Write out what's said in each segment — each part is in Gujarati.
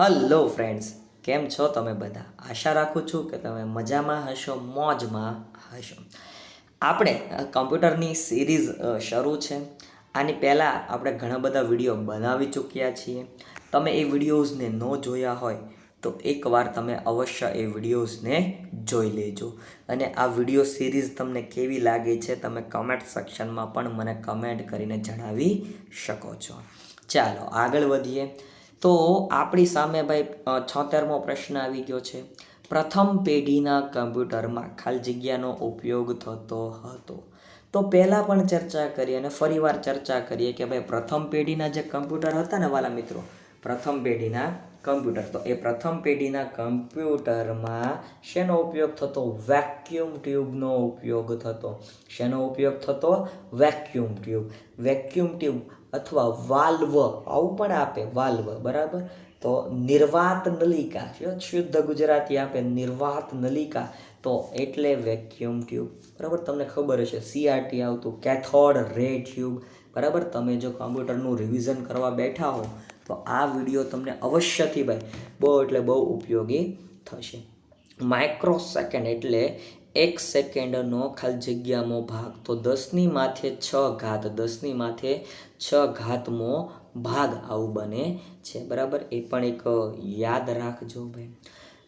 હલો ફ્રેન્ડ્સ કેમ છો તમે બધા? આશા રાખું છું કે તમે મજામાં હશો, મોજમાં હશો. આપણે કમ્પ્યુટરની સિરીઝ શરૂ છે. આની પહેલાં આપણે ઘણા બધા વીડિયો બનાવી ચૂક્યા છીએ. તમે એ વિડીયોઝને ન જોયા હોય, તો એકવાર તમે અવશ્ય એ વિડીયોઝને જોઈ લેજો. અને આ વીડિયો સિરીઝ તમને કેવી લાગે છે, તમે કમેન્ટ સેક્શનમાં પણ મને કમેન્ટ કરીને જણાવી શકો છો. ચાલો આગળ વધીએ. તો આપણી સામે ભાઈ છોતેરમો પ્રશ્ન આવી ગયો છે. પ્રથમ પેઢીના કમ્પ્યુટરમાં ખાલી જગ્યાનો ઉપયોગ થતો હતો. તો પહેલાં પણ ચર્ચા કરી અને ફરીવાર ચર્ચા કરીએ કે ભાઈ, પ્રથમ પેઢીના જે કમ્પ્યુટર હતા ને વાલા મિત્રો, પ્રથમ પેઢીના કમ્પ્યુટર. તો એ પ્રથમ પેઢીના કમ્પ્યુટરમાં શેનો ઉપયોગ થતો? વેક્યુમ ટ્યુબનો ઉપયોગ થતો. શેનો ઉપયોગ થતો? Vacuum tube. વેક્યુમ ટ્યુબ અથવા વાલ્વ, આવું પણ આપે, વાલ્વ, બરાબર? તો નિર્વાત નલિકા શુદ્ધ ગુજરાતી આપે નિર્વાત નલિકા, તો એટલે વેક્યુમ ટ્યુબ બરાબર? તમને ખબર હશે સીઆરટી આવતું કેથોડ રે ટ્યુબ બરાબર? તમે જો કમ્પ્યુટરનું રિવિઝન કરવા બેઠા હો, તો આ વીડિયો તમને અવશ્યથી ભાઈ, બહુ એટલે બહુ ઉપયોગી થશે. માઇક્રો સેકન્ડ એટલે એક સેકન્ડનો ખાલી જગ્યામાં ભાગ. તો દસની માથે છ ઘાત, દસની માથે છ ઘાતમો ભાગ આવું બને છે. બરાબર? એ પણ એક યાદ રાખજો ભાઈ.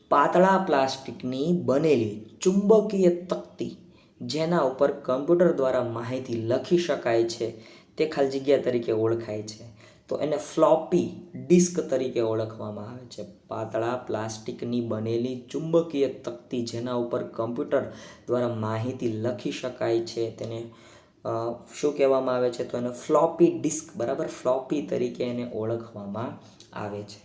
પાતળા પ્લાસ્ટિકની બનેલી ચુંબકીય તકતી જેના ઉપર કમ્પ્યુટર દ્વારા માહિતી લખી શકાય છે. તે ખાલી જગ્યા તરીકે ઓળખાય છે. તો એને ફ્લોપી ડિસ્ક તરીકે ઓળખવામાં આવે છે. પાતળા પ્લાસ્ટિકની બનેલી ચુંબકીય તકતી જેના ઉપર કમ્પ્યુટર દ્વારા માહિતી લખી શકાય છે તેને શું કહેવામાં આવે છે? તો એને ફ્લોપી ડિસ્ક, બરાબર? ફ્લોપી તરીકે એને ઓળખવામાં આવે છે.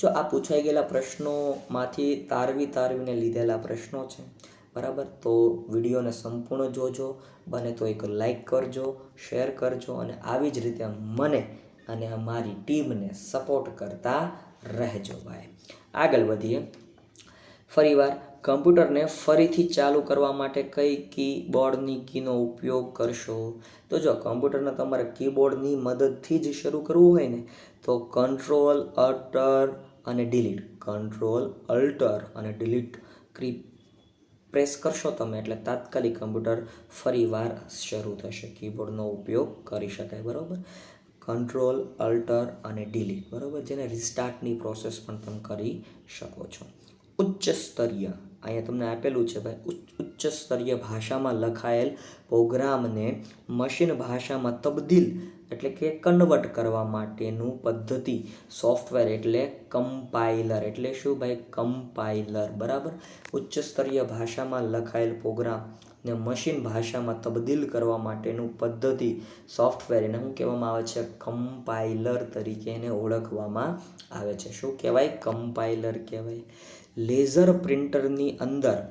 જો આ પૂછાઈ ગયેલા પ્રશ્નોમાંથી તારવી તારવીને લીધેલા પ્રશ્નો છે, બરાબર? તો વિડીયોને સંપૂર્ણ જોજો, બને તો એક લાઈક કરજો, શેર કરજો અને આવી જ રીતે મને અને અમારી ટીમને સપોર્ટ કરતા રહેજો ભાઈ. આગળ વધીએ. ફરીવાર, કમ્પ્યુટરને ફરીથી ચાલુ કરવા માટે કઈ કીબોર્ડની કીનો ઉપયોગ કરશો? તો જો કમ્પ્યુટરને તમારે કીબોર્ડની મદદથી જ શરૂ કરવું હોય ને, તો કંટ્રોલ અલ્ટર અને ડિલીટ કંટ્રોલ અલ્ટર અને ડિલીટ ક્રી પ્રેસ કરશો તમે, એટલે તાત્કાલિક કમ્પ્યુટર ફરીવાર શરૂ થશે. કીબોર્ડનો ઉપયોગ કરી શકાય, બરાબર? કંટ્રોલ અલ્ટર અને ડિલીટ બરાબર? જેને રિસ્ટાર્ટની પ્રોસેસ પણ તમે કરી શકો છો. ઉચ્ચ સ્તરીય. અહીંયા તમને આપેલું છે ભાઈ, ઉચ્ચ સ્તરીય ભાષામાં લખાયેલ પ્રોગ્રામને મશીન ભાષામાં તબદીલ એટલે કે કન્વર્ટ કરવા માટેનું પદ્ધતિ. સોફ્ટવેર એટલે કમ્પાઇલર એટલે શું ભાઈ? કમ્પાઇલર બરાબર? ઉચ્ચ સ્તરીય ભાષામાં લખાયેલ પ્રોગ્રામ ને મશીન ભાષામાં તબદીલ કરવા માટેનું પદ્ધતિ સોફ્ટવેર એને શું કહેવામાં આવે છે? કમ્પાઇલર તરીકે એને ઓળખવામાં આવે છે. શું કહેવાય? કમ્પાઇલર કહેવાય. લેઝર પ્રિન્ટરની અંદર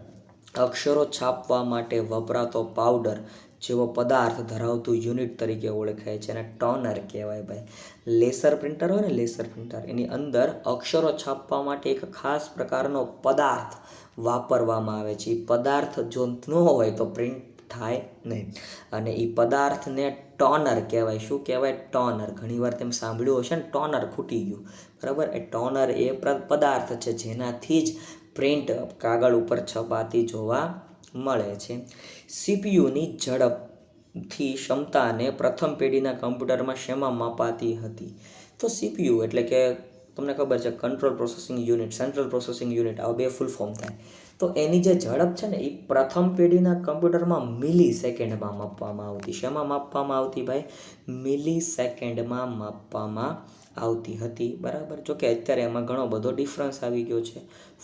અક્ષરો છાપવા માટે વપરાતો પાવડર જેવો પદાર્થ ધરાવતું યુનિટ તરીકે ઓળખાય છે અને ટોનર કહેવાય ભાઈ. લેસર પ્રિન્ટર હોય ને લેસર પ્રિન્ટર એની અંદર અક્ષરો છાપવા માટે એક ખાસ પ્રકારનો પદાર્થ વાપરવામાં આવે છે. એ પદાર્થ જો ન હોય તો પ્રિન્ટ થાય નહીં. અને એ પદાર્થને ટોનર કહેવાય. શું કહેવાય? ટોનર ઘણીવાર તેમ સાંભળ્યું હશે ને ટોનર ખૂટી ગયું. બરાબર? એ ટોનર એ પદાર્થ છે જેનાથી જ પ્રિન્ટ કાગળ ઉપર છપાતી જોવા મળે છે. સીપીયુની ઝડપથી ક્ષમતાને પ્રથમ પેઢીના કમ્પ્યુટરમાં શેમાં માપાતી હતી? તો સીપીયુ એટલે કે તમને ખબર છે control processing unit, central processing unit, આવા બે ફૂલ ફોર્મ થાય. તો એની જે ઝડપ છે ને, એ પ્રથમ પેઢીના કમ્પ્યુટરમાં મિલી સેકન્ડમાં માપવામાં આવતી. શેમાં માપવામાં આવતી ભાઈ? મિલી સેકન્ડમાં માપવામાં આવતી હતી, બરાબર? જોકે અત્યારે એમાં ઘણો બધો ડિફરન્સ આવી ગયો છે.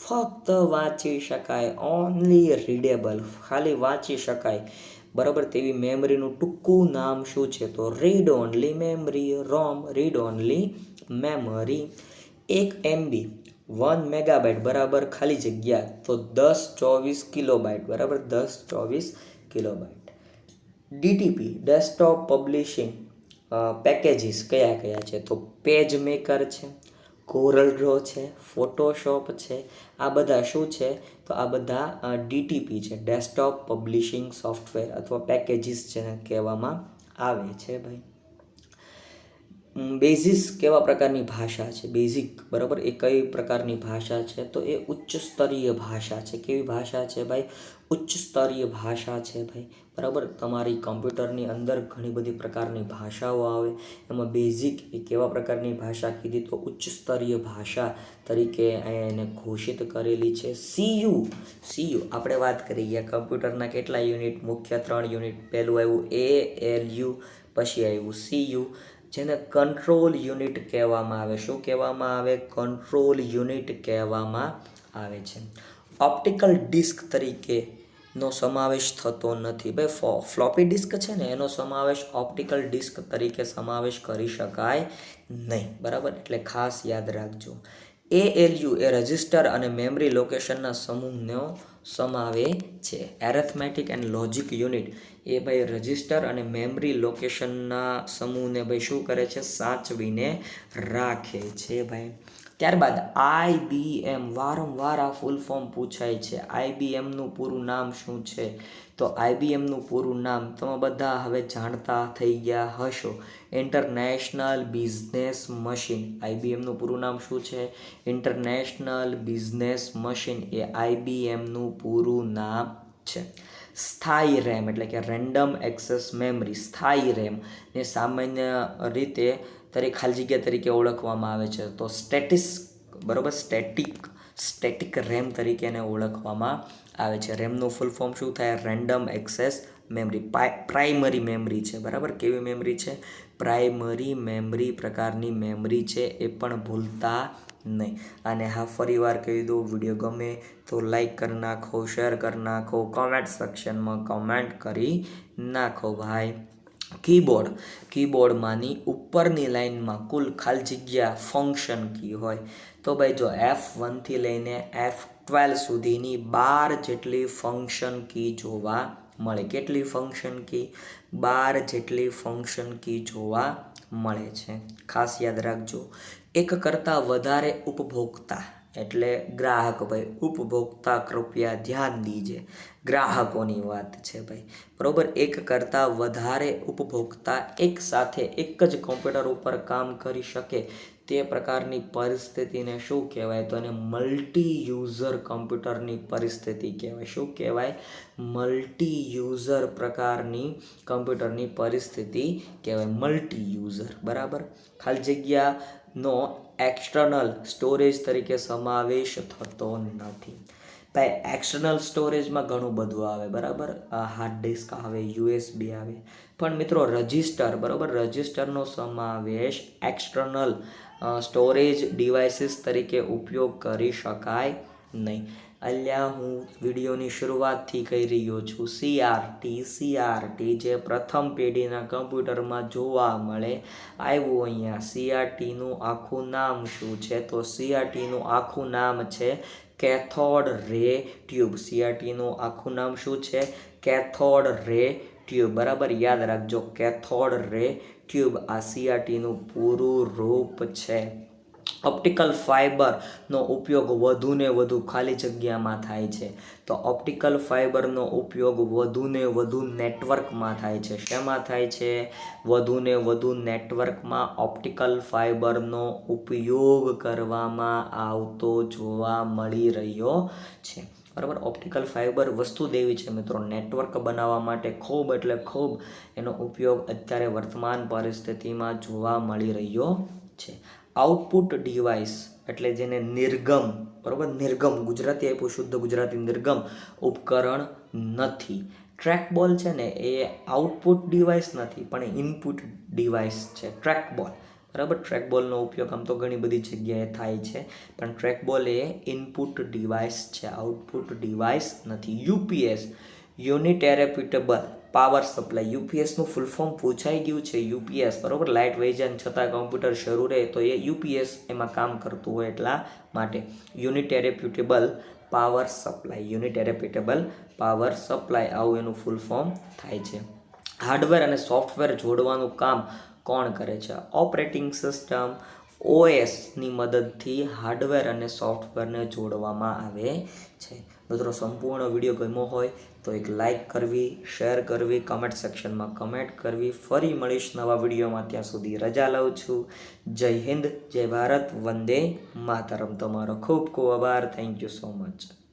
ફક્ત વાંચી શકાય ઓનલી રીડેબલ ખાલી વાંચી શકાય. બરાબર? તેવી મેમરીનું ટૂંકું નામ શું છે? તો read only memory ROM read only memory એક એમબી વન મેગાબાઇટ બરાબર? ખાલી જગ્યા. તો દસ ચોવીસ કિલોબાઇટ, બરાબર? દસ ચોવીસ kilobyte. DTP desktop publishing packages કયા કયા છે? તો પેજ મેકર છે કોરલ ડ્રો છે ફોટોશોપ છે, આ બધા શું છે? તો આ બધા ડીટીપી છે ડેસ્કટોપ પબ્લિશિંગ સોફ્ટવેર અથવા પેકેજીસ જેને કહેવામાં આવે છે ભાઈ. બેઝિસ કેવા પ્રકારની ભાષા છે? બેઝિક, બરાબર? એ કઈ પ્રકારની ભાષા છે? તો એ ઉચ્ચ સ્તરીય ભાષા છે. કેવી ભાષા છે ભાઈ? ઉચ્ચ સ્તરીય ભાષા છે ભાઈ, બરાબર? તમારી કમ્પ્યુટરની અંદર ઘણી બધી પ્રકારની ભાષાઓ આવે. એમાં બેઝિક એ કેવા પ્રકારની ભાષા કીધી? તો ઉચ્ચ સ્તરીય ભાષા તરીકે એને ઘોષિત કરેલી છે. સીયુ સીયુ, આપણે વાત કરી ગયા કમ્પ્યુટરના કેટલા યુનિટ? મુખ્ય ત્રણ યુનિટ. પહેલું આવ્યું એ એલ યુ પછી આવ્યું સીયુ જેને કંટ્રોલ યુનિટ કહેવામાં આવે. શું કહેવામાં આવે? કંટ્રોલ યુનિટ કહેવામાં આવે છે. ઓપ્ટિકલ ડિસ્ક તરીકે નો સમાવેશ થતો નથી. ભાઈ ફ્લોપી ડિસ્ક છે ને, એનો સમાવેશ ઓપ્ટિકલ ડિસ્ક તરીકે સમાવેશ કરી શકાય નહીં. બરાબર? એટલે ખાસ યાદ રાખજો. એ એલયુ એ રજિસ્ટર અને મેમરી લોકેશનના સમૂહનો સમાવે છે. એરેથમેટિક એન્ડ લોજિક યુનિટ એ ભાઈ રજિસ્ટર અને મેમરી લોકેશનના સમૂહને ભાઈ શું કરે છે? સાચવીને રાખે છે ભાઈ. ત્યારબાદ આઈબીએમ વારંવાર આ ફૂલ ફોર્મ પૂછાય છે. આઈબીએમનું પૂરું નામ શું છે? તો આઈબીએમનું પૂરું નામ તમે બધા હવે જાણતા થઈ ગયા હશો. ઇન્ટરનેશનલ બિઝનેસ મશીન આઈબીએમનું પૂરું નામ શું છે? ઇન્ટરનેશનલ બિઝનેસ મશીન એ આઈબીએમનું પૂરું નામ છે. સ્થાયી રેમ એટલે કે રેન્ડમ એક્સેસ મેમરી સ્થાયી રેમ ને સામાન્ય રીતે તરીકે ખાલી જગ્યા તરીકે ઓળખવામાં આવે છે. તો સ્ટેટિસ બરાબર? સ્ટેટિક સ્ટેટિક રેમ તરીકે એને ઓળખવામાં આવે છે. રેમનું ફૂલ ફોર્મ શું થાય? Random access memory primary memory છે, બરાબર? કેવી મેમરી છે? પ્રાઇમરી મેમરી પ્રકારની મેમરી છે, એ પણ ભૂલતા નહીં. અને હા ફરી વાર કહી દઉં, વીડિયો ગમે તો લાઈક કરી નાખો શેર કરી નાખો કોમેન્ટ સેક્શનમાં કોમેન્ટ કરી નાખો, ભાઈ. કીબોર્ડ કીબોર્ડમાંની ઉપરની લાઇનમાં કુલ ખાલી જગ્યા ફંક્શન કી હોય. તો ભાઈ, જો એફ વનથી લઈને એફ ટ્વેલ્વ સુધીની બાર જેટલી ફંક્શન કી જોવા મળે. કેટલી ફંક્શન કી બાર જેટલી ફંક્શન કી જોવા મળે છે. ખાસ યાદ રાખજો, એક કરતાં વધારે ઉપભોક્તા, એટલે ગ્રાહક ભાઈ, ઉપભોક્તા કૃપયા ધ્યાન દીજે. ગ્રાહકોની વાત છે ભાઈ. બરાબર? એક કરતાં વધારે ઉપભોક્તા એક સાથે એક જ કોમ્પ્યુટર ઉપર કામ કરી શકે તે પ્રકારની પરિસ્થિતિને શું કહેવાય? તો એને મલ્ટી યુઝર કમ્પ્યુટરની પરિસ્થિતિ કહેવાય. શું કહેવાય? મલ્ટી યુઝર પ્રકારની કમ્પ્યુટરની પરિસ્થિતિ કહેવાય. મલ્ટી યુઝર બરાબર? ખાલી જગ્યાનો એક્સટર્નલ સ્ટોરેજ તરીકે સમાવેશ થતો નથી. એક્સટર્નલ સ્ટોરેજમાં ઘણું બધું આવે, બરાબર? હાર્ડ ડિસ્ક આવે યુએસબી આવે. પણ મિત્રો, રજિસ્ટર, બરાબર? રજિસ્ટરનો સમાવેશ એક્સટર્નલ સ્ટોરેજ ડિવાઇસીસ તરીકે ઉપયોગ કરી શકાય નહીં. અલ્યા, હું વિડીયોની શરૂઆતથી કહી રહ્યો છું. સીઆરટી સીઆરટી જે પ્રથમ પેઢીના કમ્પ્યુટરમાં જોવા મળે, આવ્યું અહીંયા. સીઆરટીનું આખું નામ શું છે? તો સીઆરટીનું આખું નામ છે કેથોડ રે ટ્યુબ. સીઆરટીનું આખું નામ શું છે? કેથોડ રે ટ્યુબ. બરાબર? યાદ રાખજો. કેથોડ રે ટ્યુબ. આ સીઆરટીનું પૂરું રૂપ છે. ઓપ્ટિકલ ફાઇબરનો ઉપયોગ વધુને વધુ ખાલી જગ્યામાં થાય છે. તો ઓપ્ટિકલ ફાઇબરનો ઉપયોગ વધુને વધુ નેટવર્કમાં થાય છે. શેમાં થાય છે? વધુને વધુ નેટવર્કમાં ઓપ્ટિકલ ફાઇબરનો ઉપયોગ કરવામાં આવતો જોવા મળી રહ્યો છે. બરાબર? ઓપ્ટિકલ ફાઇબર વસ્તુ દેવી છે મિત્રો. નેટવર્ક બનાવવા માટે ખૂબ એટલે ખૂબ એનો ઉપયોગ અત્યારે વર્તમાન પરિસ્થિતિમાં જોવા મળી રહ્યો છે. આઉટપુટ ડિવાઇસ એટલે જેને નિર્ગમ, બરાબર? નિર્ગમ, ગુજરાતી આપ્યું, શુદ્ધ ગુજરાતી નિર્ગમ ઉપકરણ નથી. ટ્રેકબોલ છે ને, એ આઉટપુટ ડિવાઇસ નથી, પણ ઇનપુટ ડિવાઇસ છે. ટ્રેકબોલ બરાબર? ટ્રેકબોલનો ઉપયોગ આમ તો ઘણી બધી જગ્યાએ થાય છે, પણ ટ્રેકબોલ એ ઇનપુટ ડિવાઇસ છે. આઉટપુટ ડિવાઇસ નથી. UPS unit uninterruptible power supply. યુપીએસનું full form પૂછાઈ ગયું છે યુપીએસ. બરાબર? લાઇટ વેજન છતાં કમ્પ્યુટર શરૂ રહે તો એ યુપીએસ એમાં કામ કરતું હોય એટલા માટે. Unit uninterruptible power supply unit uninterruptible power supply આવું એનું ફૂલ ફોર્મ થાય છે. હાર્ડવેર અને સોફ્ટવેર જોડવાનું કામ કોણ કરે છે? ઓપરેટિંગ સિસ્ટમ ઓએસની મદદથી હાર્ડવેર અને સોફ્ટવેરને જોડવામાં આવે છે. મિત્રો, સંપૂર્ણ વીડિયો ગમ્યો હોય તો એક લાઈક કરવી શેર કરવી કમેન્ટ સેક્શનમાં કમેન્ટ કરવી. ફરી મળીશ નવા વિડીયોમાં. ત્યાં સુધી રજા લઉં છું. જય હિન્દ, જય ભારત, વંદે માતરમ. તમારો ખૂબ ખૂબ આભાર. Thank you so much